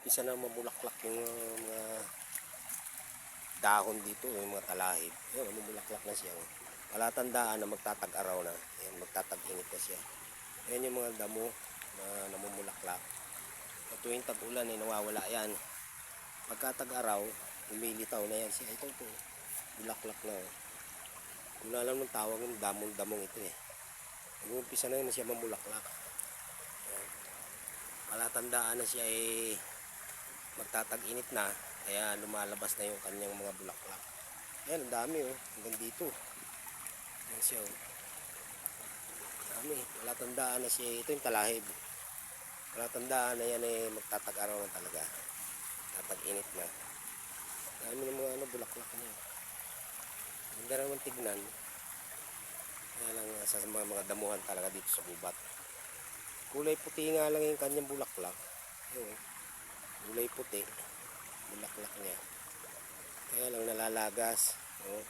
Nag-uumpisa na mamulaklak yung mga dahon dito, yung mga talahib. Ayan, mamulaklak na siya. oh. Palatandaan na magtatag-araw na. Ayan, magtatag-init na siya. Ayan yung mga damo na namumulaklak. At tuwing tag-ulan ay nawawala yan. Pagka tag-araw, umilitaw na yan siya. Ito po, bulaklak na. oh. Kung alam ng tawag ng damong-damong ito eh. Nag-uumpisa na yun siya mamulaklak. Ayan. Palatandaan na siya ay magtatag-init na. Kaya lumalabas na yung kanyang mga bulaklak. Ayan, ang dami oh. Hanggang dito. Ayan siya oh. Dami. Palatandaan na siya. Ito yung talahib. Palatandaan na yan ay magtatag-araw na talaga. Tatag-init na. Dami ng mga ano, bulaklak niya. Ganda naman tignan. Kaya lang sa mga, mga damuhan talaga dito sa gubat. Kulay puti nga lang yung kanyang bulaklak. Ayun. Kulay puti. Bulaklak niya. Kaya lang nalalagas. Oh.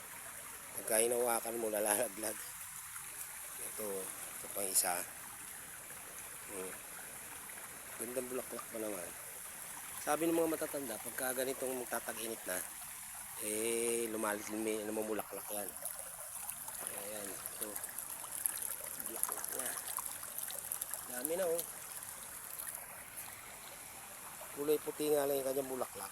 Pagka hinawakan mo, nalalaglag. Ito, ito pang isa. Hmm. Gandang bulaklak pa naman. Sabi ng mga matatanda, pagka ganitong magtatag-init na, eh, lumalit, lumi, namumulaklak yan. Ayan, ito. Bulaklak na. Dami na, oh. Kulay puti nga lang yung kanyang bulaklak.